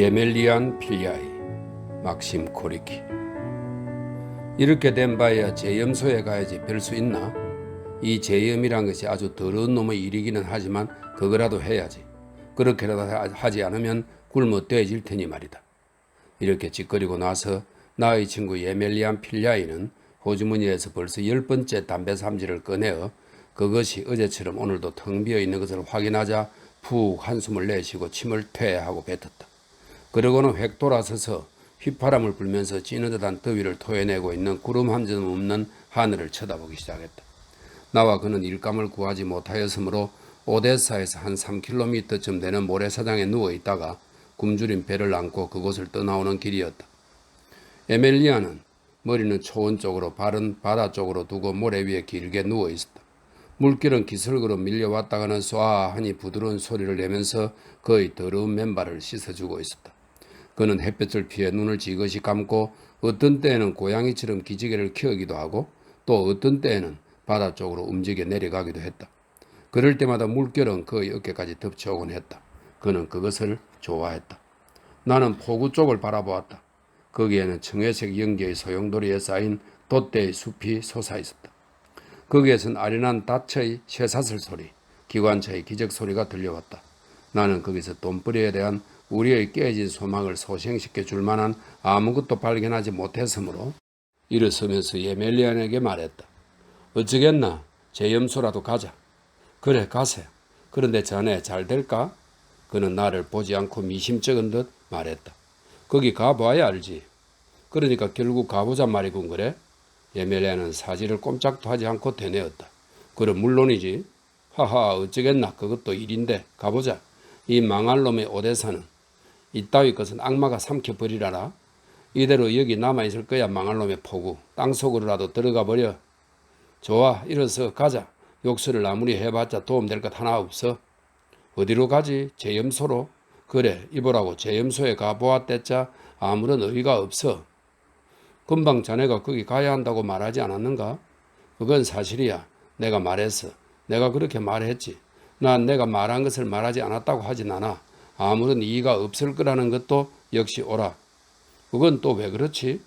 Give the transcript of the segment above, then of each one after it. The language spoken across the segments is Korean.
예멜리안 필야이 막심 코리키 이렇게 된 바에야 제염소에 가야지 별 수 있나? 이 제염이란 것이 아주 더러운 놈의 일이기는 하지만 그거라도 해야지. 그렇게라도 하- 하지 않으면 굶어 떼질 테니 말이다. 이렇게 짓거리고 나서 나의 친구 예멜리안 필야이는 호주머니에서 벌써 열 번째 담배 삼지를 꺼내어 그것이 어제처럼 오늘도 텅 비어 있는 것을 확인하자 푹 한숨을 내쉬고 침을 퇴하고 뱉었다. 그러고는 획 돌아서서 휘파람을 불면서 찌는 듯한 더위를 토해내고 있는 구름 한 점 없는 하늘을 쳐다보기 시작했다. 나와 그는 일감을 구하지 못하였으므로 오데사에서 한 3km쯤 되는 모래사장에 누워 있다가 굶주린 배를 안고 그곳을 떠나오는 길이었다. 에멜리아는 머리는 초원 쪽으로 발은 바다 쪽으로 두고 모래 위에 길게 누워 있었다. 물길은 기슭으로 밀려왔다가는 쏴 하니 부드러운 소리를 내면서 거의 더러운 맨발을 씻어주고 있었다. 그는 햇볕을 피해 눈을 지그시 감고 어떤 때에는 고양이처럼 기지개를 키우기도 하고 또 어떤 때에는 바다 쪽으로 움직여 내려가기도 했다. 그럴 때마다 물결은 그의 어깨까지 덮쳐오곤 했다. 그는 그것을 좋아했다. 나는 포구 쪽을 바라보았다. 거기에는 청회색 연기의 소용돌이에 쌓인 돛대의 숲이 솟아 있었다. 거기에선 아련한 닷의 쇠사슬 소리, 기관차의 기적 소리가 들려왔다. 나는 거기서 돈벌이에 대한 우리의 깨진 소망을 소생시켜 줄 만한 아무것도 발견하지 못했으므로 일어서면서 예멜리안에게 말했다. 어쩌겠나? 제 염소라도 가자. 그래 가세. 그런데 자네 잘 될까? 그는 나를 보지 않고 미심쩍은 듯 말했다. 거기 가봐야 알지. 그러니까 결국 가보자 말이군 그래? 예멜리안은 사지를 꼼짝도 하지 않고 대내었다. 그럼 물론이지. 하하 어쩌겠나 그것도 일인데 가보자. 이 망할 놈의 오대사는 이따위 것은 악마가 삼켜버리라라. 이대로 여기 남아있을 거야 망할 놈의 포구. 땅속으로라도 들어가 버려. 좋아 일어서 가자. 욕설을 아무리 해봤자 도움될 것 하나 없어. 어디로 가지? 제 염소로? 그래 이보라고 제 염소에 가보았댔자 아무런 의의가 없어. 금방 자네가 거기 가야 한다고 말하지 않았는가? 그건 사실이야. 내가 말했어. 내가 그렇게 말했지. 난 내가 말한 것을 말하지 않았다고 하진 않아. 아무런 이의가 없을 거라는 것도 역시 오라. 그건 또 왜 그렇지?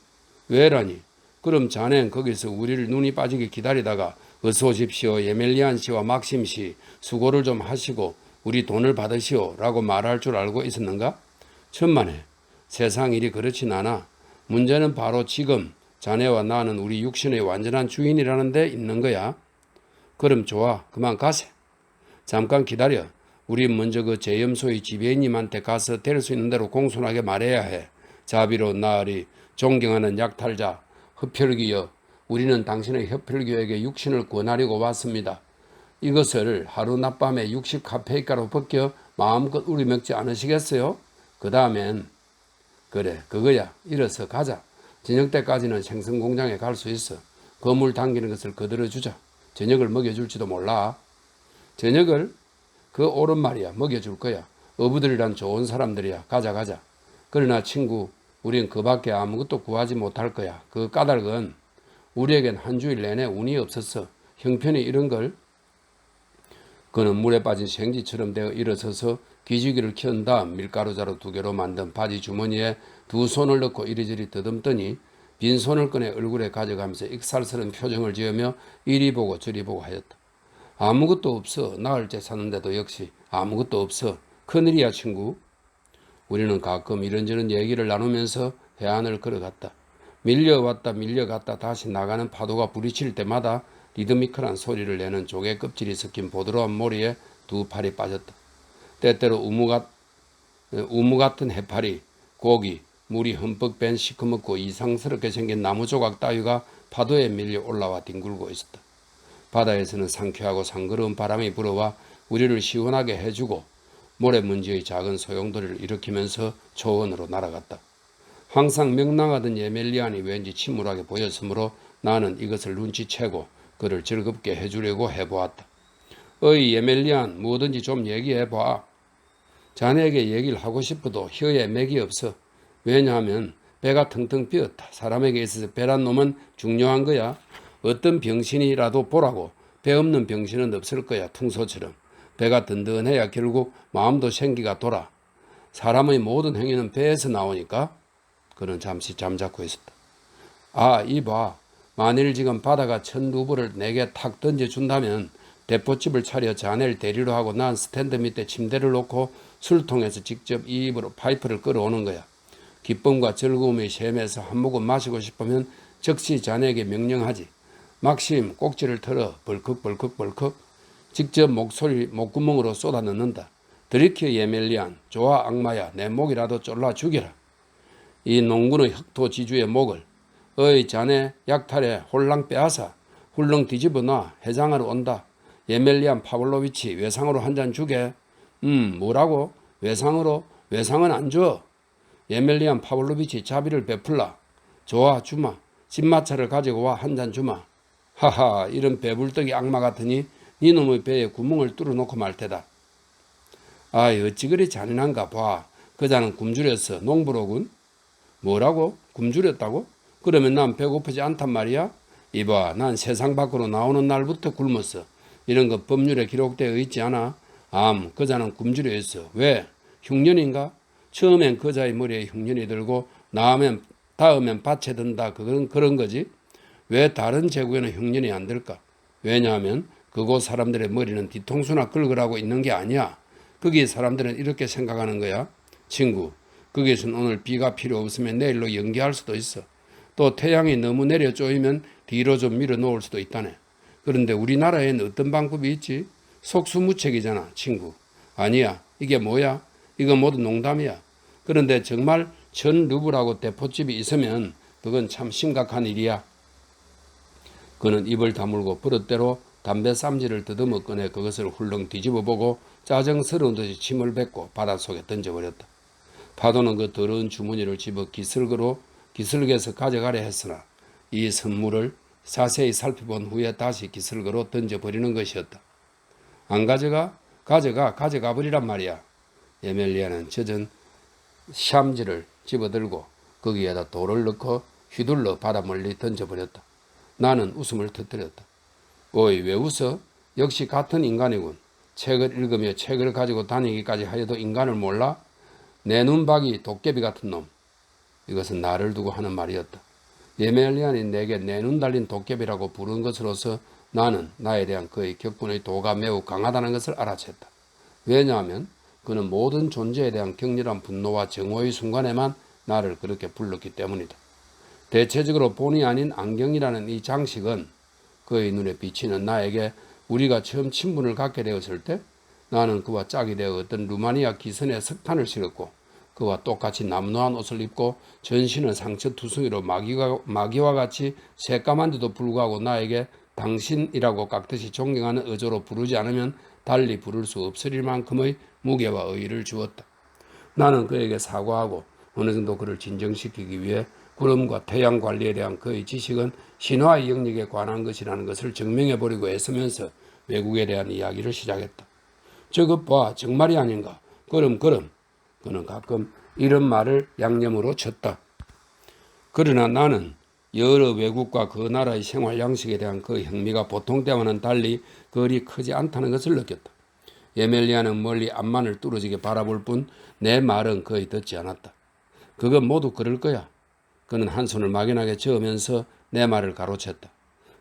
왜라니? 그럼 자넨 거기서 우리를 눈이 빠지게 기다리다가 어서 오십시오. 예멜리안 씨와 막심 씨 수고를 좀 하시고 우리 돈을 받으시오. 라고 말할 줄 알고 있었는가? 천만에. 세상 일이 그렇진 않아. 문제는 바로 지금 자네와 나는 우리 육신의 완전한 주인이라는 데 있는 거야. 그럼 좋아. 그만 가세. 잠깐 기다려. 우리 먼저 그 제염소의 지배인님한테 가서 될 수 있는 대로 공손하게 말해야 해. 자비로 나으리 존경하는 약탈자 흡혈귀여 우리는 당신의 흡혈귀에게 육신을 권하려고 왔습니다. 이것을 하루 낮밤에 60 카페이가로 벗겨 마음껏 우리 먹지 않으시겠어요? 그 다음엔 그래 그거야 일어서 가자. 저녁 때까지는 생선 공장에 갈 수 있어. 거물 당기는 것을 거들어 주자. 저녁을 먹여줄지도 몰라. 저녁을 그 옳은 말이야 먹여줄 거야. 어부들이란 좋은 사람들이야. 가자 가자. 그러나 친구 우린 그 밖에 아무것도 구하지 못할 거야. 그 까닭은 우리에겐 한 주일 내내 운이 없었어. 형편이 이런 걸 그는 물에 빠진 생쥐처럼 되어 일어서서 기지개를 켠 다음 밀가루자루 두 개로 만든 바지 주머니에 두 손을 넣고 이리저리 더듬더니 빈손을 꺼내 얼굴에 가져가면서 익살스러운 표정을 지으며 이리 보고 저리 보고 하였다. 아무것도 없어. 나흘째 사는데도 역시 아무것도 없어. 큰일이야 친구. 우리는 가끔 이런저런 얘기를 나누면서 해안을 걸어갔다. 밀려왔다 밀려갔다 다시 나가는 파도가 부딪힐 때마다 리드미컬한 소리를 내는 조개 껍질이 섞인 보드러운 모리에 두 팔이 빠졌다. 때때로 우무, 같, 우무 같은 해파리, 고기, 물이 흠뻑 밴 시커멓고 이상스럽게 생긴 나무 조각 따위가 파도에 밀려 올라와 뒹굴고 있었다. 바다에서는 상쾌하고 상그러운 바람이 불어와 우리를 시원하게 해주고 모래먼지의 작은 소용돌이를 일으키면서 초원으로 날아갔다. 항상 명랑하던 예멜리안이 왠지 침울하게 보였으므로 나는 이것을 눈치채고 그를 즐겁게 해주려고 해보았다. 어이 예멜리안 뭐든지 좀 얘기해봐. 자네에게 얘기를 하고 싶어도 혀에 맥이 없어. 왜냐하면 배가 텅텅 비었다. 사람에게 있어서 배란 놈은 중요한 거야. 어떤 병신이라도 보라고 배 없는 병신은 없을 거야. 퉁소처럼. 배가 든든해야 결국 마음도 생기가 돌아. 사람의 모든 행위는 배에서 나오니까 그는 잠시 잠자코 있었다. 아, 이봐. 만일 지금 바다가 천 루블을 내게 탁 던져준다면 대포집을 차려 자네를 데리러 하고 난 스탠드 밑에 침대를 놓고 술통에서 직접 이 입으로 파이프를 끌어오는 거야. 기쁨과 즐거움이 샘에서 한 모금 마시고 싶으면 즉시 자네에게 명령하지. 막심 꼭지를 털어 벌컥 벌컥 벌컥 직접 목소리 목구멍으로 쏟아 넣는다. 드리키 예멜리안 좋아 악마야 내 목이라도 졸라 죽여라. 이 농구의 흑토 지주의 목을 어이 자네 약탈에 홀랑 빼앗아 훌렁 뒤집어 놔 해장하러 온다. 예멜리안 파블로비치 외상으로 한 잔 주게. 음 뭐라고? 외상으로? 외상은 안 줘. 예멜리안 파블로비치 자비를 베풀라. 좋아 주마. 진마차를 가지고 와 한 잔 주마. 하하 이런 배불떡이 악마 같으니 네 놈의 배에 구멍을 뚫어놓고 말 테다. 아이 어찌 그리 잔인한가 봐. 그자는 굶주렸어. 농부로군. 뭐라고? 굶주렸다고? 그러면 난 배고프지 않단 말이야? 이봐 난 세상 밖으로 나오는 날부터 굶었어. 이런 거 법률에 기록되어 있지 않아? 암 그자는 굶주려 있어. 왜? 흉년인가? 처음엔 그자의 머리에 흉년이 들고 나면 다음엔 밭에 든다 그런 그런 거지. 왜 다른 제국에는 흉년이 안 들까? 왜냐하면 그곳 사람들의 머리는 뒤통수나 긁으라고 있는 게 아니야. 거기 사람들은 이렇게 생각하는 거야. 친구, 거기에선 오늘 비가 필요 없으면 내일로 연기할 수도 있어. 또 태양이 너무 내려 쪼이면 뒤로 좀 밀어 놓을 수도 있다네. 그런데 우리나라에는 어떤 방법이 있지? 속수무책이잖아, 친구. 아니야. 이게 뭐야? 이거 모두 농담이야. 그런데 정말 전 루브라고 대포집이 있으면 그건 참 심각한 일이야. 그는 입을 다물고 버릇대로 담배 쌈지를 더듬어 꺼내 그것을 훌렁 뒤집어 보고 짜증스러운 듯이 침을 뱉고 바닷속에 던져버렸다. 파도는 그 더러운 주머니를 집어 기슬그로 기슬개에서 가져가려 했으나 이 선물을 자세히 살펴본 후에 다시 기슬그로 던져버리는 것이었다. 안 가져가? 가져가, 가져가 버리란 말이야. 에멜리아는 젖은 샴지를 집어들고 거기에다 돌을 넣고 휘둘러 바다 멀리 던져버렸다. 나는 웃음을 터뜨렸다. 어이, 왜 웃어? 역시 같은 인간이군. 책을 읽으며 책을 가지고 다니기까지 하여도 인간을 몰라? 내 눈박이 도깨비 같은 놈. 이것은 나를 두고 하는 말이었다. 예멜리안이 내게 내 눈 달린 도깨비라고 부른 것으로서 나는 나에 대한 그의 격분의 도가 매우 강하다는 것을 알아챘다. 왜냐하면 그는 모든 존재에 대한 격렬한 분노와 정오의 순간에만 나를 그렇게 불렀기 때문이다. 대체적으로 본이 아닌 안경이라는 이 장식은 그의 눈에 비치는 나에게 우리가 처음 친분을 갖게 되었을 때 나는 그와 짝이 되어 어떤 루마니아 기선에 석탄을 실었고 그와 똑같이 남노한 옷을 입고 전신은 상처 투성이로 마귀와, 같이 새까만데도 불구하고 나에게 당신이라고 깍듯이 존경하는 어조로 부르지 않으면 달리 부를 수 없을 만큼의 무게와 의의를 주었다. 나는 그에게 사과하고 어느 정도 그를 진정시키기 위해 구름과 태양 관리에 대한 그의 지식은 신화의 영역에 관한 것이라는 것을 증명해 버리고 애쓰면서 외국에 대한 이야기를 시작했다. 저것 봐 정말이 아닌가? 그럼 그럼 그는 가끔 이런 말을 양념으로 쳤다. 그러나 나는 여러 외국과 그 나라의 생활 양식에 대한 그 흥미가 보통 때와는 달리 거리 크지 않다는 것을 느꼈다. 예멜리아는 멀리 앞만을 뚫어지게 바라볼 뿐 내 말은 거의 듣지 않았다. 그건 모두 그럴 거야. 그는 한 손을 막연하게 저으면서 내 말을 가로챘다.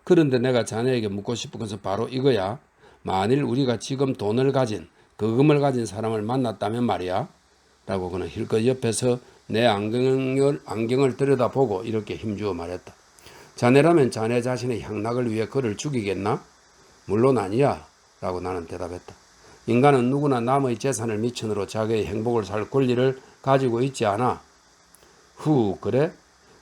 그런데 내가 자네에게 묻고 싶은 것은 바로 이거야. 만일 우리가 지금 돈을 가진, 그 금을 가진 사람을 만났다면 말이야. 라고 그는 힐끗 옆에서 내 안경을, 안경을 들여다보고 이렇게 힘주어 말했다. 자네라면 자네 자신의 향락을 위해 그를 죽이겠나? 물론 아니야. 라고 나는 대답했다. 인간은 누구나 남의 재산을 미천으로 자기의 행복을 살 권리를 가지고 있지 않아. 후, 그래?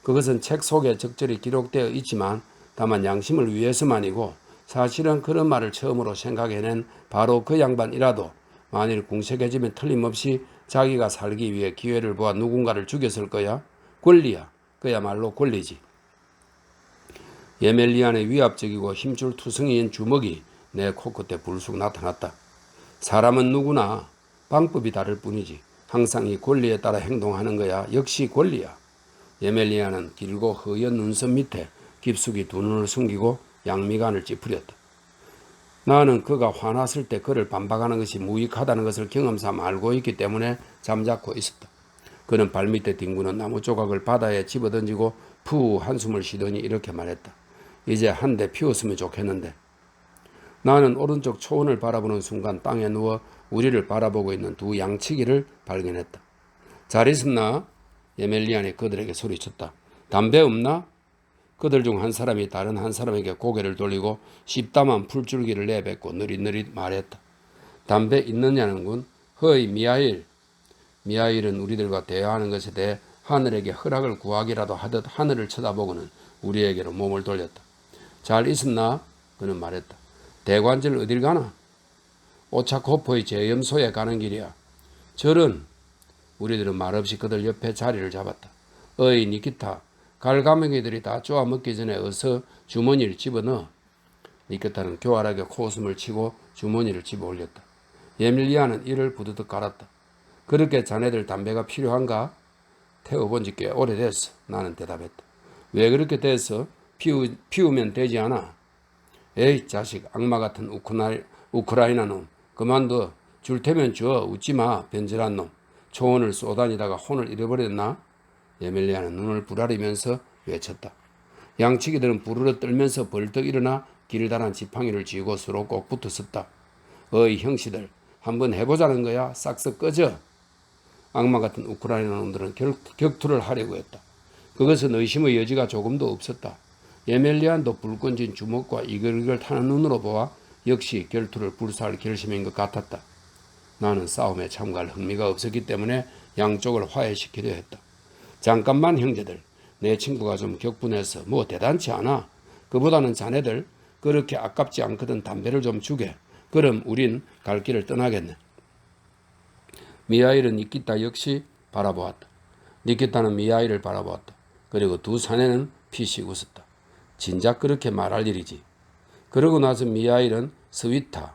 그것은 책 속에 적절히 기록되어 있지만 다만 양심을 위해서만이고 사실은 그런 말을 처음으로 생각해낸 바로 그 양반이라도 만일 궁색해지면 틀림없이 자기가 살기 위해 기회를 보아 누군가를 죽였을 거야. 권리야. 그야말로 권리지. 예멜리안의 위압적이고 힘줄 투성이인 주먹이 내 코끝에 불쑥 나타났다. 사람은 누구나 방법이 다를 뿐이지. 항상 이 권리에 따라 행동하는 거야. 역시 권리야. 예멜리아는 길고 허연 눈썹 밑에 깊숙이 두 눈을 숨기고 양미간을 찌푸렸다. 나는 그가 화났을 때 그를 반박하는 것이 무익하다는 것을 경험삼 알고 있기 때문에 잠자코 있었다. 그는 발밑에 뒹구는 나무 조각을 바다에 집어던지고 푸 한숨을 쉬더니 이렇게 말했다. 이제 한 대 피웠으면 좋겠는데. 나는 오른쪽 초원을 바라보는 순간 땅에 누워 우리를 바라보고 있는 두 양치기를 발견했다. 잘 있었나? 예멜리안이 그들에게 소리쳤다. 담배 없나? 그들 중 한 사람이 다른 한 사람에게 고개를 돌리고 십담한 풀줄기를 내뱉고 느릿느릿 말했다. 담배 있느냐는군. 허이 미하일. 미하일은 우리들과 대화하는 것에 대해 하늘에게 허락을 구하기라도 하듯 하늘을 쳐다보고는 우리에게로 몸을 돌렸다. 잘 있었나? 그는 말했다. 대관절 어딜 가나? 오차코포의 제염소에 가는 길이야. 절은 우리들은 말없이 그들 옆에 자리를 잡았다. 어이 니키타, 갈가맹이들이 다 쪼아 먹기 전에 어서 주머니를 집어넣어. 니키타는 교활하게 코웃음을 치고 주머니를 집어 올렸다. 예밀리아는 이를 부드득 갈았다. 그렇게 자네들 담배가 필요한가? 태워본 지 꽤 오래됐어. 나는 대답했다. 왜 그렇게 됐어? 피우, 피우면 되지 않아? 에이 자식 악마 같은 우크라이, 우크라이나 놈 그만둬 줄 테면 줘 웃지 마 변절한 놈 초원을 쏘다니다가 혼을 잃어버렸나? 예멜리아는 눈을 부라리면서 외쳤다. 양치기들은 부르르 떨면서 벌떡 일어나 길다란 지팡이를 쥐고 서로 꼭 붙었었다. 어이 형씨들 한번 해보자는 거야? 싹싹 꺼져. 악마 같은 우크라이나 놈들은 결, 격투를 하려고 했다. 그것은 의심의 여지가 조금도 없었다. 예멜리안도 불끈진 주먹과 이글이글 타는 눈으로 보아 역시 결투를 불사할 결심인 것 같았다. 나는 싸움에 참가할 흥미가 없었기 때문에 양쪽을 화해시키려 했다. 잠깐만 형제들, 내 친구가 좀 격분해서 뭐 대단치 않아. 그보다는 자네들 그렇게 아깝지 않거든 담배를 좀 주게. 그럼 우린 갈 길을 떠나겠네. 미하일은 니키타 역시 바라보았다. 니키타는 미하일을 바라보았다. 그리고 두 사내는 피식 웃었다. 진작 그렇게 말할 일이지. 그러고 나서 미하일은 스위타,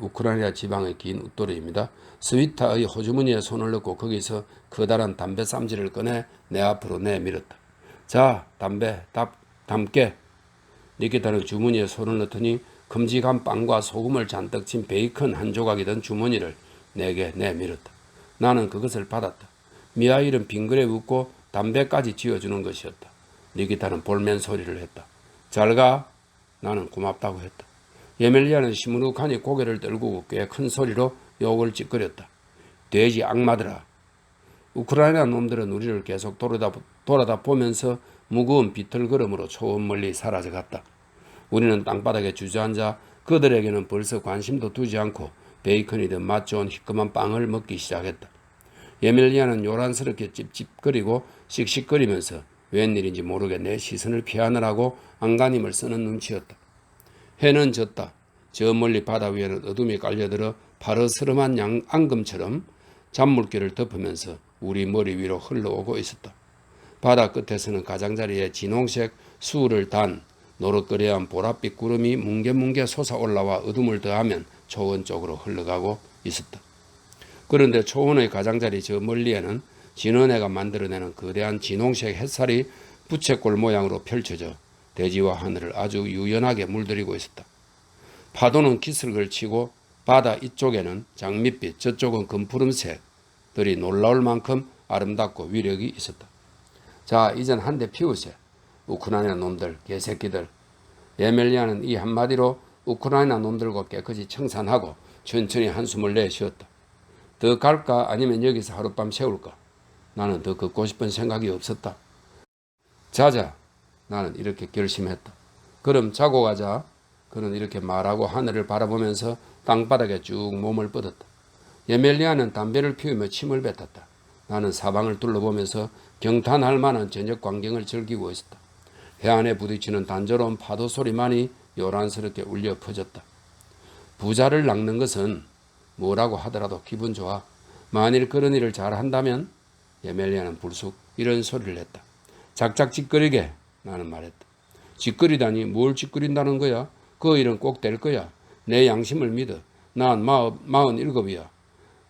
우크라이나 지방의 긴 웃도리입니다. 스위타의 호주머니에 손을 넣고 거기서 커다란 담배 쌈지를 꺼내 내 앞으로 내밀었다. 자, 담배 답, 담게. 니키타는 주머니에 손을 넣더니 큼직한 빵과 소금을 잔뜩 친 베이컨 한 조각이 든 주머니를 내게 내밀었다. 나는 그것을 받았다. 미하일은 빙그레 웃고 담배까지 지어주는 것이었다. 니기타는 볼멘 소리를 했다. 잘 가. 나는 고맙다고 했다. 예멜리아는 시무룩하니 고개를 떨구고 꽤 큰 소리로 욕을 찌끄렸다. 돼지 악마들아. 우크라이나 놈들은 우리를 계속 돌아다, 돌아다 보면서 무거운 비틀걸음으로 초원 멀리 사라져갔다. 우리는 땅바닥에 주저앉아 그들에게는 벌써 관심도 두지 않고 베이컨이든 맛 좋은 희끄만 빵을 먹기 시작했다. 예멜리아는 요란스럽게 찝찝거리고 씩씩거리면서 웬일인지 모르게 내 시선을 피하느라고 안간힘을 쓰는 눈치였다. 해는 졌다. 저 멀리 바다 위에는 어둠이 깔려들어 파르스름한 양, 앙금처럼 잔물길을 덮으면서 우리 머리 위로 흘러오고 있었다. 바다 끝에서는 가장자리에 진홍색 수를 단 노릇거려한 보랏빛 구름이 뭉게뭉게 솟아올라와 어둠을 더하면 초원 쪽으로 흘러가고 있었다. 그런데 초원의 가장자리 저 멀리에는 진원해가 만들어내는 거대한 진홍색 햇살이 부채꼴 모양으로 펼쳐져 대지와 하늘을 아주 유연하게 물들이고 있었다. 파도는 기슬을 치고 바다 이쪽에는 장밋빛, 저쪽은 금푸름색들이 놀라울 만큼 아름답고 위력이 있었다. 자, 이젠 한 대 피우세. 우크라이나 놈들, 개새끼들. 예멜리아는 이 한마디로 우크라이나 놈들과 깨끗이 청산하고 천천히 한숨을 내쉬었다. 더 갈까 아니면 여기서 하룻밤 세울까? 나는 더 걷고 싶은 생각이 없었다. 자자. 나는 이렇게 결심했다. 그럼 자고 가자. 그는 이렇게 말하고 하늘을 바라보면서 땅바닥에 쭉 몸을 뻗었다. 예멜리아는 담배를 피우며 침을 뱉었다. 나는 사방을 둘러보면서 경탄할 만한 저녁 광경을 즐기고 있었다. 해안에 부딪히는 단조로운 파도 소리만이 요란스럽게 울려 퍼졌다. 부자를 낚는 것은 뭐라고 하더라도 기분 좋아. 만일 그런 일을 잘 한다면 예멜리아는 불쑥 이런 소리를 했다. 작작 짓거리게 나는 말했다. 짓거리다니 뭘 짓거린다는 거야? 그 일은 꼭 될 거야. 내 양심을 믿어. 난 마흔, 일곱이야.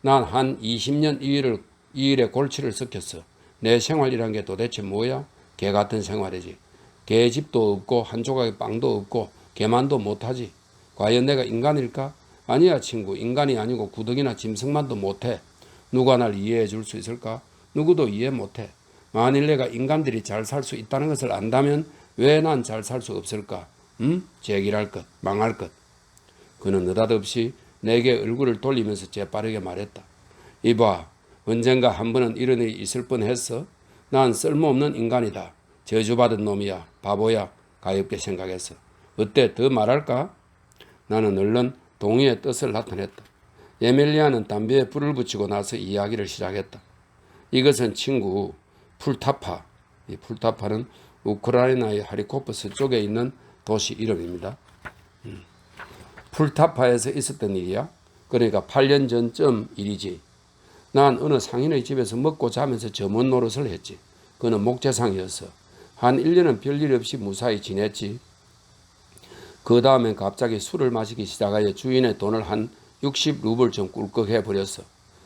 난 한 20년 이 일을, 이 일에 골치를 썩혔어. 내 생활이란 게 도대체 뭐야? 개 같은 생활이지. 개 집도 없고 한 조각의 빵도 없고 개만도 못하지. 과연 내가 인간일까? 아니야 친구 인간이 아니고 구덩이나 짐승만도 못해. 누가 날 이해해 줄 수 있을까? 누구도 이해 못해. 만일 내가 인간들이 잘 살 수 있다는 것을 안다면 왜 난 잘 살 수 없을까? 음? 제기할 것, 망할 것. 그는 느닷없이 내게 얼굴을 돌리면서 재빠르게 말했다. 이봐, 언젠가 한 번은 이런 일이 있을 뻔했어. 난 쓸모없는 인간이다. 저주받은 놈이야. 바보야. 가엽게 생각했어. 어때? 더 말할까? 나는 얼른 동의의 뜻을 나타냈다. 에밀리아는 담배에 불을 붙이고 나서 이야기를 시작했다. 이것은 친구 풀타파. 이 풀타파는 우크라이나의 하리코프 서쪽에 있는 도시 이름입니다. 음. 풀타파에서 있었던 일이야. 그러니까 8년 전쯤 일이지. 난 어느 상인의 집에서 먹고 자면서 점원 노릇을 했지. 그는 목재상이었어. 한 1년은 별일 없이 무사히 지냈지. 그 다음엔 갑자기 술을 마시기 시작하여 주인의 돈을 한 60루블 좀 꿀꺽해 버렸어.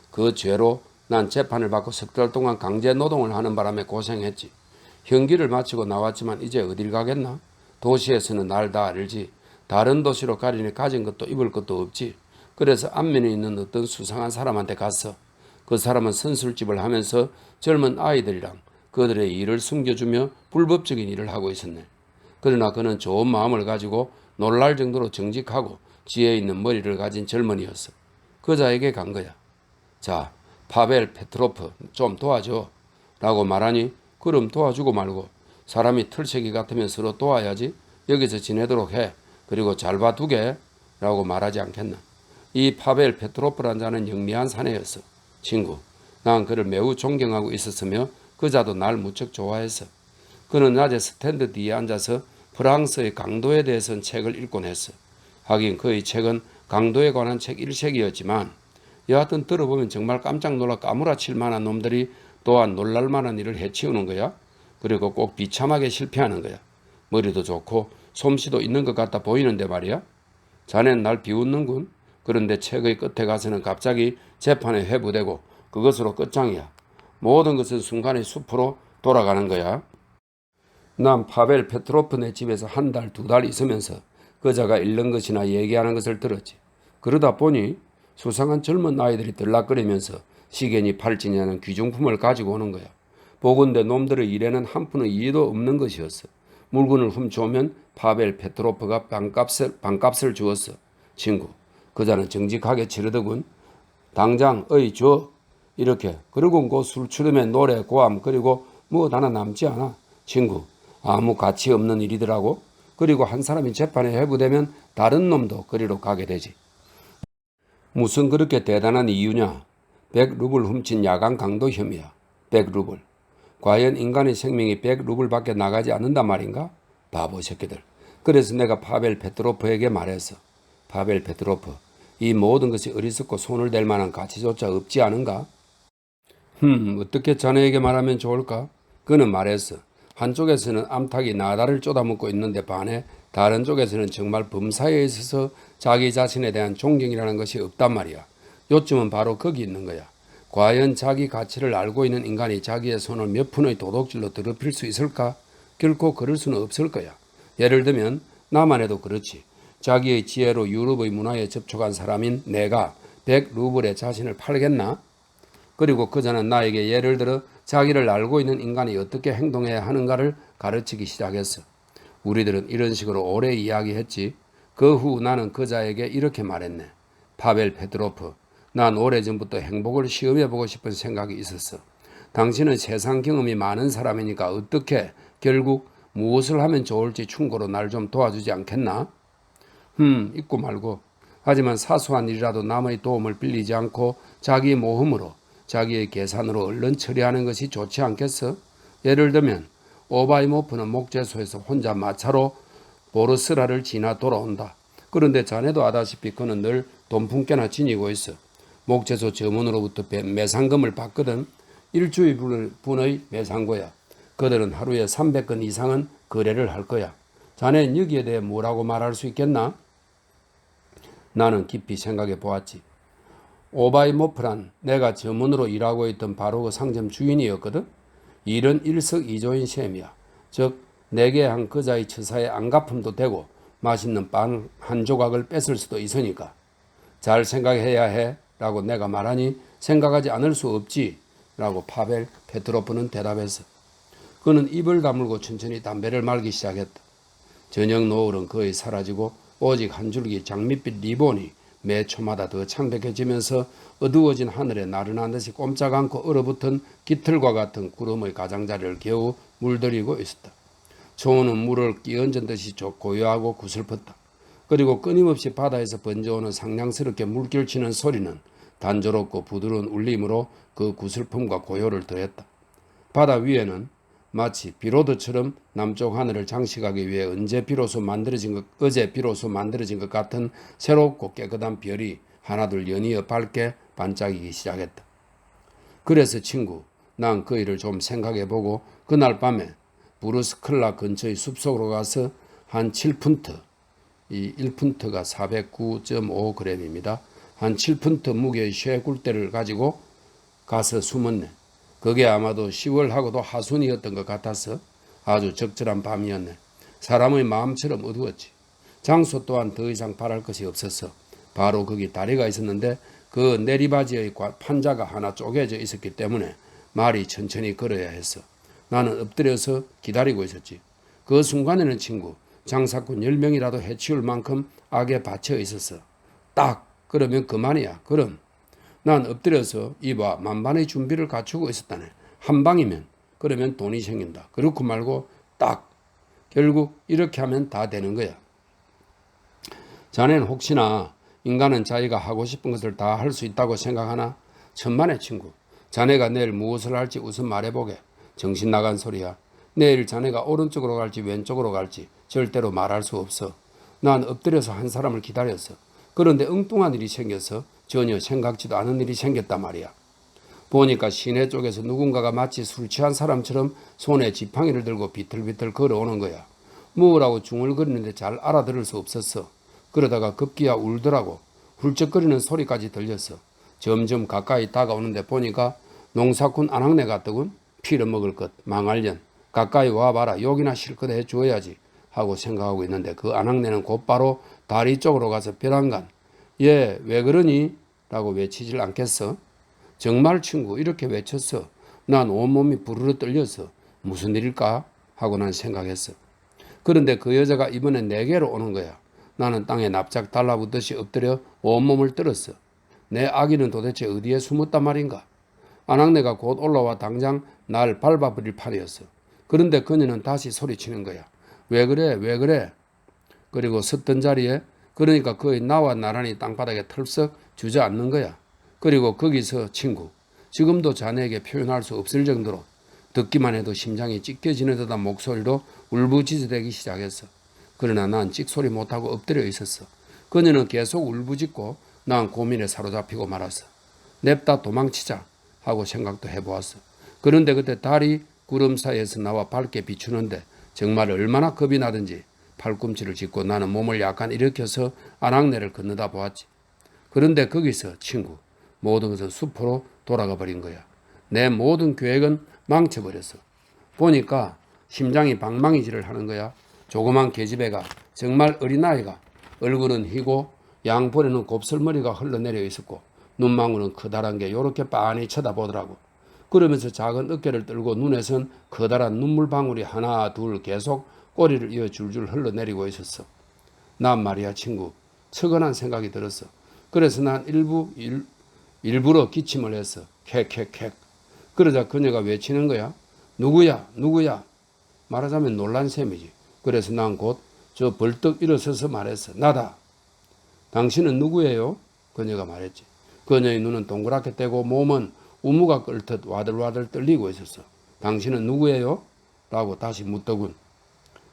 그 죄로 난 재판을 받고 석 달 동안 강제 노동을 하는 바람에 고생했지. 형기를 마치고 나왔지만 이제 어딜 가겠나? 도시에서는 날 다 알지. 다른 도시로 가려니 가진 것도 입을 것도 없지. 그래서 안면에 있는 어떤 수상한 사람한테 갔어. 그 사람은 선술집을 하면서 젊은 아이들이랑 그들의 일을 숨겨주며 불법적인 일을 하고 있었네. 그러나 그는 좋은 마음을 가지고 놀랄 정도로 정직하고 지혜 있는 머리를 가진 젊은이였어. 그자에게 간 거야. 자, 파벨 페트로프 좀 도와줘. 라고 말하니 그럼 도와주고 말고 사람이 틀새기 같으면 서로 도와야지 여기서 지내도록 해. 그리고 잘 봐두게. 라고 말하지 않겠나. 이 파벨 페트로프란 자는 영리한 사내였어. 친구. 난 그를 매우 존경하고 있었으며 그 자도 날 무척 좋아했어. 그는 낮에 스탠드 뒤에 앉아서 프랑스의 강도에 대해서는 책을 읽곤 했어. 하긴 그의 책은 강도에 관한 책 일색이었지만 여하튼 들어보면 정말 깜짝 놀라 까무라칠 만한 놈들이 또한 놀랄 만한 일을 해치우는 거야. 그리고 꼭 비참하게 실패하는 거야. 머리도 좋고 솜씨도 있는 것 같아 보이는데 말이야. 자넨 날 비웃는군. 그런데 책의 끝에 가서는 갑자기 재판에 회부되고 그것으로 끝장이야. 모든 것은 순간의 숲으로 돌아가는 거야. 난 파벨 페트로프네 집에서 한 달, 두 달 있으면서 그자가 읽는 것이나 얘기하는 것을 들었지. 그러다 보니 수상한 젊은 아이들이 들락거리면서 시계니 팔찌냐는 귀중품을 가지고 오는 거야. 보건대 놈들의 일에는 한 푼의 이해도 없는 것이었어. 물건을 훔쳐오면 파벨 페트로프가 반값을, 반값을 주었어. 친구, 그자는 정직하게 치르더군. 당장 어이 줘. 이렇게. 그리고 그술 추름에 노래, 고함, 그리고 뭐 하나 남지 않아. 친구, 아무 가치 없는 일이더라고. 그리고 한 사람이 재판에 회부되면 다른 놈도 그리로 가게 되지. 무슨 그렇게 대단한 이유냐? 100루블 훔친 야간 강도 혐의야. 100루블. 과연 인간의 생명이 100루블밖에 나가지 않는단 말인가? 바보 새끼들. 그래서 내가 파벨 페트로프에게 말했어. 파벨 페트로프, 이 모든 것이 어리석고 손을 댈 만한 가치조차 없지 않은가? 흠, 어떻게 자네에게 말하면 좋을까? 그는 말했어. 한쪽에서는 암탉이 나다를 쪼다먹고 있는데 반해 다른 쪽에서는 정말 범사에 있어서 자기 자신에 대한 존경이라는 것이 없단 말이야. 요점은 바로 거기 있는 거야. 과연 자기 가치를 알고 있는 인간이 자기의 손을 몇 푼의 도둑질로 더럽힐 수 있을까? 결코 그럴 수는 없을 거야. 예를 들면 나만 해도 그렇지. 자기의 지혜로 유럽의 문화에 접촉한 사람인 내가 100루블의 자신을 팔겠나? 그리고 그자는 나에게 예를 들어 자기를 알고 있는 인간이 어떻게 행동해야 하는가를 가르치기 시작했어. 우리들은 이런 식으로 오래 이야기했지. 그 후 나는 그 자에게 이렇게 말했네. 파벨 페드로프, 난 오래전부터 행복을 시험해보고 싶은 생각이 있었어. 당신은 세상 경험이 많은 사람이니까 어떻게 결국 무엇을 하면 좋을지 충고로 날 좀 도와주지 않겠나? 흠, 잊고 말고. 하지만 사소한 일이라도 남의 도움을 빌리지 않고 자기 모험으로 자기의 계산으로 얼른 처리하는 것이 좋지 않겠어? 예를 들면 오바이모프는 목재소에서 혼자 마차로 보르스라를 지나 돌아온다. 그런데 자네도 아다시피 그는 늘 돈푼깨나 지니고 있어. 목재소 점원으로부터 매상금을 받거든 일주일 분의 매상고야. 그들은 하루에 300건 이상은 거래를 할 거야. 자네는 여기에 대해 뭐라고 말할 수 있겠나? 나는 깊이 생각해 보았지. 오바이모프란 내가 점원으로 일하고 있던 바로 그 상점 주인이었거든. 일은 일석이조인 셈이야. 즉 내게 한 그자의 처사의 안갚음도 되고 맛있는 빵 한 조각을 뺏을 수도 있으니까 잘 생각해야 해 라고 내가 말하니 생각하지 않을 수 없지 라고 파벨 페트로프는 대답했어. 그는 입을 다물고 천천히 담배를 말기 시작했다. 저녁 노을은 거의 사라지고 오직 한 줄기 장밋빛 리본이 매 초마다 더 창백해지면서 어두워진 하늘에 나른한 듯이 꼼짝 않고 얼어붙은 깃털과 같은 구름의 가장자리를 겨우 물들이고 있었다. 초원은 물을 끼얹은 듯이 조- 고요하고 구슬펐다. 그리고 끊임없이 바다에서 번져오는 상냥스럽게 물결치는 소리는 단조롭고 부드러운 울림으로 그 구슬픔과 고요를 더했다. 바다 위에는 마치 비로드처럼 남쪽 하늘을 장식하기 위해 언제 비로소 만들어진 것, 어제 비로소 만들어진 것 같은 새롭고 깨끗한 별이 하나둘 연이어 밝게 반짝이기 시작했다. 그래서 친구, 난 그 일을 좀 생각해보고 그날 밤에 브루스 클라 근처의 숲속으로 가서 한 7푼트, 이 1푼트가 409.5g입니다. 한 7푼트 무게의 쇠굴대를 가지고 가서 숨었네. 그게 아마도 10월하고도 하순이었던 것 같아서 아주 적절한 밤이었네. 사람의 마음처럼 어두웠지. 장소 또한 더 이상 바랄 것이 없었어. 바로 거기 다리가 있었는데 그 내리바지의 과- 판자가 하나 쪼개져 있었기 때문에 말이 천천히 걸어야 했어. 나는 엎드려서 기다리고 있었지. 그 순간에는 친구, 장사꾼 10명이라도 해치울 만큼 악에 받쳐 있었어. 딱 그러면 그만이야. 그럼 난 엎드려서 이봐 만반의 준비를 갖추고 있었다네. 한 방이면 그러면 돈이 생긴다. 그렇고 말고 딱 결국 이렇게 하면 다 되는 거야. 자네는 혹시나 인간은 자기가 하고 싶은 것을 다 할 수 있다고 생각하나? 천만의 친구. 자네가 내일 무엇을 할지 우선 말해보게. 정신 나간 소리야. 내일 자네가 오른쪽으로 갈지 왼쪽으로 갈지 절대로 말할 수 없어. 난 엎드려서 한 사람을 기다렸어. 그런데 엉뚱한 일이 생겨서 전혀 생각지도 않은 일이 생겼단 말이야. 보니까 시내 쪽에서 누군가가 마치 술 취한 사람처럼 손에 지팡이를 들고 비틀비틀 걸어오는 거야. 뭐라고 중얼거리는데 잘 알아들을 수 없었어. 그러다가 급기야 울더라고. 훌쩍거리는 소리까지 들렸어. 점점 가까이 다가오는데 보니까 농사꾼 안학내 같더군. 피를 먹을 것, 망할년. 가까이 와봐라. 욕이나 실컷 해주어야지. 하고 생각하고 있는데 그 안학내는 곧바로 다리 쪽으로 가서 벼랑간. 얘, 왜 그러니? 라고 외치질 않겠어? 정말 친구, 이렇게 외쳤어. 난 온몸이 부르르 떨려서 무슨 일일까? 하고 난 생각했어. 그런데 그 여자가 이번에 내게로 오는 거야. 나는 땅에 납작 달라붙듯이 엎드려 온몸을 떨었어. 내 아기는 도대체 어디에 숨었단 말인가? 안학내가 곧 올라와 당장 날 밟아버릴 판이었어. 그런데 그녀는 다시 소리치는 거야. 왜 그래? 왜 그래? 그리고 섰던 자리에 그러니까 거의 나와 나란히 땅바닥에 털썩 주저앉는 거야. 그리고 거기서 친구, 지금도 자네에게 표현할 수 없을 정도로 듣기만 해도 심장이 찢겨지는 듯한 목소리로 울부짖어대기 시작했어. 그러나 난 찍소리 못하고 엎드려 있었어. 그녀는 계속 울부짖고 난 고민에 사로잡히고 말았어. 냅다 도망치자 하고 생각도 해보았어. 그런데 그때 달이 구름 사이에서 나와 밝게 비추는데 정말 얼마나 겁이 나든지 팔꿈치를 짚고 나는 몸을 약간 일으켜서 안악내를 건너다 보았지. 그런데 거기서 친구 모든 것은 숲으로 돌아가 버린 거야. 내 모든 계획은 망쳐버렸어. 보니까 심장이 방망이질을 하는 거야. 조그만 계집애가 정말 어린아이가 얼굴은 희고 양볼에는 곱슬머리가 흘러내려 있었고 눈망울은 커다란 게 요렇게 빤히 쳐다보더라고. 그러면서 작은 어깨를 떨고 눈에선 커다란 눈물 방울이 하나 둘 계속 꼬리를 이어 줄줄 흘러내리고 있었어. 난 말이야 친구 처근한 생각이 들었어. 그래서 난 일부 일, 일부러 기침을 했어. 캑캑캑. 그러자 그녀가 외치는 거야. 누구야 누구야. 말하자면 놀란 셈이지. 그래서 난 곧 저 벌떡 일어서서 말했어. 나다. 당신은 누구예요? 그녀가 말했지. 그녀의 눈은 동그랗게 떼고 몸은 우무가 끓듯 와들와들 떨리고 있었어. 당신은 누구예요? 라고 다시 묻더군.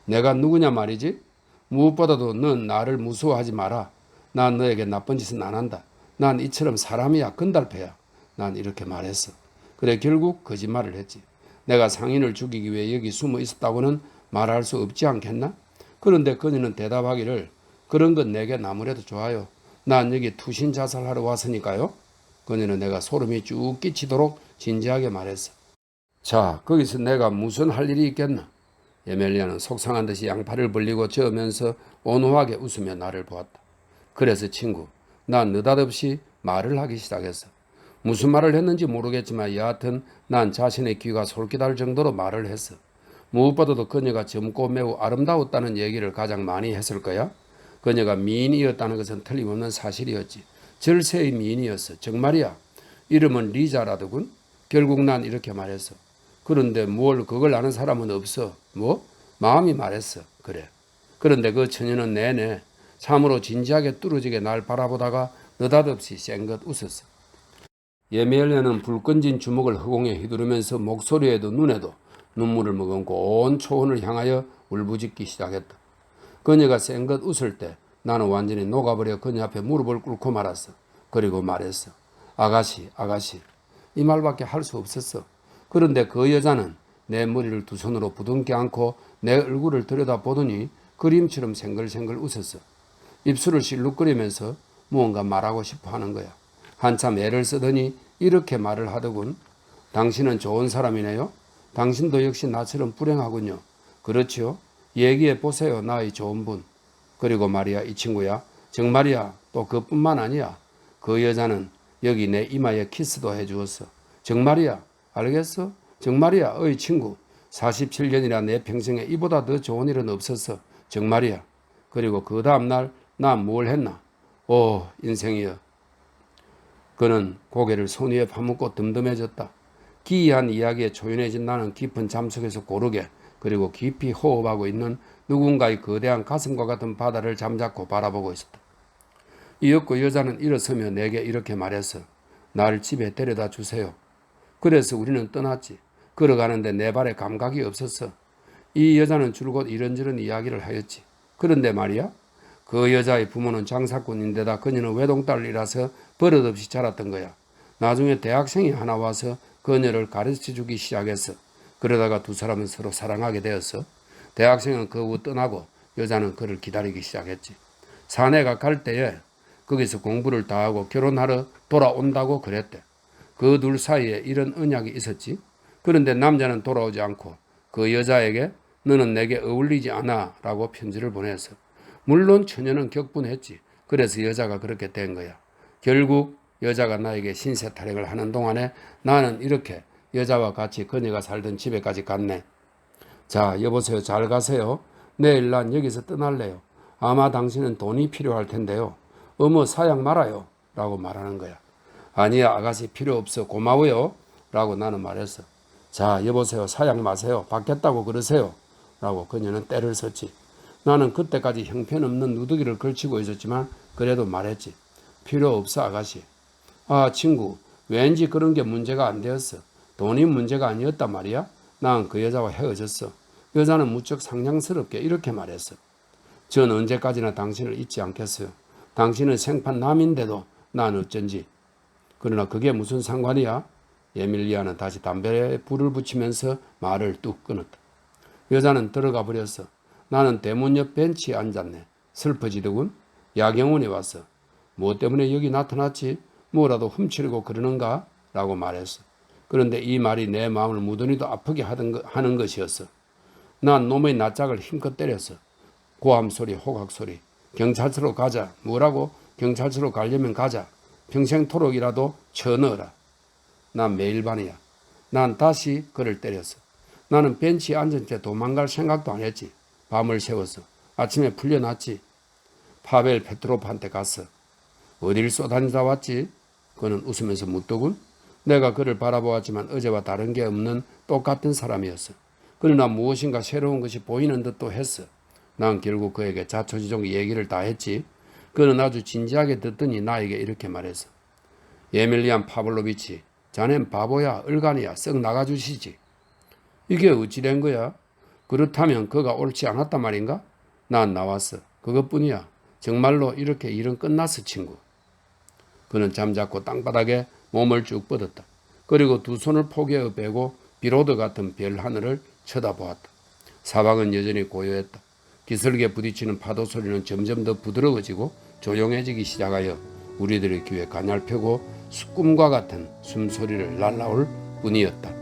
내가 누구냐 말이지? 무엇보다도 넌 나를 무서워하지 마라. 난 너에게 나쁜 짓은 안 한다. 난 이처럼 사람이야 건달패야. 난 이렇게 말했어. 그래 결국 거짓말을 했지. 내가 상인을 죽이기 위해 여기 숨어 있었다고는 말할 수 없지 않겠나? 그런데 그녀는 대답하기를 그런 건 내게 아무래도 좋아요. 난 여기 투신 자살하러 왔으니까요. 그녀는 내가 소름이 쭉 끼치도록 진지하게 말했어. 자, 거기서 내가 무슨 할 일이 있겠나? 에멜리아는 속상한 듯이 양팔을 벌리고 저으면서 온화하게 웃으며 나를 보았다. 그래서 친구, 난 느닷없이 말을 하기 시작했어. 무슨 말을 했는지 모르겠지만 여하튼 난 자신의 귀가 솔깃할 정도로 말을 했어. 무엇보다도 그녀가 젊고 매우 아름다웠다는 얘기를 가장 많이 했을 거야. 그녀가 미인이었다는 것은 틀림없는 사실이었지. 절세의 미인이었어. 정말이야. 이름은 리자라더군. 결국 난 이렇게 말했어. 그런데 뭘 그걸 아는 사람은 없어. 뭐? 마음이 말했어. 그래. 그런데 그 처녀는 내내 참으로 진지하게 뚫어지게 날 바라보다가 느닷없이 쌩긋 웃었어. 예멜레는 불 끈진 주먹을 허공에 휘두르면서 목소리에도 눈에도 눈물을 머금고 온 초원을 향하여 울부짖기 시작했다. 그녀가 쌩긋 웃을 때 나는 완전히 녹아버려 그녀 앞에 무릎을 꿇고 말았어. 그리고 말했어. 아가씨, 아가씨. 이 말밖에 할 수 없었어. 그런데 그 여자는 내 머리를 두 손으로 부둥켜 안고 내 얼굴을 들여다보더니 그림처럼 생글생글 웃었어. 입술을 실룩거리면서 무언가 말하고 싶어 하는 거야. 한참 애를 쓰더니 이렇게 말을 하더군. 당신은 좋은 사람이네요. 당신도 역시 나처럼 불행하군요. 그렇지요? 얘기해 보세요. 나의 좋은 분. 그리고 말이야, 이 친구야. 정말이야. 또 그뿐만 아니야. 그 여자는 여기 내 이마에 키스도 해주었어. 정말이야. 알겠어? 정말이야. 어이 친구. 47년이나 내 평생에 이보다 더 좋은 일은 없었어. 정말이야. 그리고 그 다음날 난 뭘 했나? 오, 인생이여. 그는 고개를 손 위에 파묻고 듬듬해졌다. 기이한 이야기에 초연해진 나는 깊은 잠 속에서 고르게 그리고 깊이 호흡하고 있는 누군가의 거대한 가슴과 같은 바다를 잠자코 바라보고 있었다. 이윽고 여자는 일어서며 내게 이렇게 말했어. 날 집에 데려다 주세요. 그래서 우리는 떠났지. 걸어가는데 내 발에 감각이 없었어. 이 여자는 줄곧 이런저런 이야기를 하였지. 그런데 말이야. 그 여자의 부모는 장사꾼인데다 그녀는 외동딸이라서 버릇없이 자랐던 거야. 나중에 대학생이 하나 와서 그녀를 가르쳐 주기 시작했어. 그러다가 두 사람은 서로 사랑하게 되었어. 대학생은 그 후 떠나고 여자는 그를 기다리기 시작했지. 사내가 갈 때에 거기서 공부를 다 하고 결혼하러 돌아온다고 그랬대. 그 둘 사이에 이런 언약이 있었지. 그런데 남자는 돌아오지 않고 그 여자에게 너는 내게 어울리지 않아 라고 편지를 보냈어. 물론 처녀는 격분했지. 그래서 여자가 그렇게 된 거야. 결국 여자가 나에게 신세 타령을 하는 동안에 나는 이렇게 여자와 같이 그녀가 살던 집에까지 갔네. 자, 여보세요. 잘 가세요. 내일 난 여기서 떠날래요. 아마 당신은 돈이 필요할 텐데요. 어머, 사양 말아요. 라고 말하는 거야. 아니야, 아가씨 필요 없어. 고마워요. 라고 나는 말했어. 자, 여보세요. 사양 마세요. 받겠다고 그러세요. 라고 그녀는 때를 썼지. 나는 그때까지 형편없는 누더기를 걸치고 있었지만 그래도 말했지. 필요 없어, 아가씨. 아, 친구. 왠지 그런 게 문제가 안 되었어. 돈이 문제가 아니었단 말이야. 난 그 여자와 헤어졌어. 여자는 무척 상냥스럽게 이렇게 말했어. 전 언제까지나 당신을 잊지 않겠어요. 당신은 생판 남인데도 난 어쩐지. 그러나 그게 무슨 상관이야? 에밀리아는 다시 담배에 불을 붙이면서 말을 뚝 끊었다. 여자는 들어가 버렸어. 나는 대문 옆 벤치에 앉았네. 슬퍼지더군. 야경원이 왔어. 뭐 때문에 여기 나타났지? 뭐라도 훔치려고 그러는가? 라고 말했어. 그런데 이 말이 내 마음을 무던히도 아프게 하는 것이었어. 난 놈의 낯짝을 힘껏 때렸어. 고함 소리, 호각 소리. 경찰서로 가자. 뭐라고? 경찰서로 가려면 가자. 평생토록이라도 쳐넣어라. 난 매일 반이야. 난 다시 그를 때렸어. 나는 벤치에 앉은 채 도망갈 생각도 안 했지. 밤을 새웠어. 아침에 풀려났지. 파벨 페트로프한테 갔어. 어딜 쏘다니다 왔지? 그는 웃으면서 묻더군. 내가 그를 바라보았지만 어제와 다른 게 없는 똑같은 사람이었어. 그러나 무엇인가 새로운 것이 보이는 듯도 했어. 난 결국 그에게 자초지종 얘기를 다 했지. 그는 아주 진지하게 듣더니 나에게 이렇게 말했어. 예멜리안 파블로비치, 자넨 바보야, 을간이야, 썩 나가주시지. 이게 어찌 된 거야? 그렇다면 그가 옳지 않았단 말인가? 난 나왔어. 그것뿐이야. 정말로 이렇게 일은 끝났어, 친구. 그는 잠자코 땅바닥에 몸을 쭉 뻗었다. 그리고 두 손을 포개어 빼고 비로드 같은 별 하늘을 쳐다보았다. 사방은 여전히 고요했다. 기슭에 부딪히는 파도 소리는 점점 더 부드러워지고 조용해지기 시작하여 우리들의 귀에 가냘 펴고 꿈과 같은 숨소리를 날라올 뿐이었다.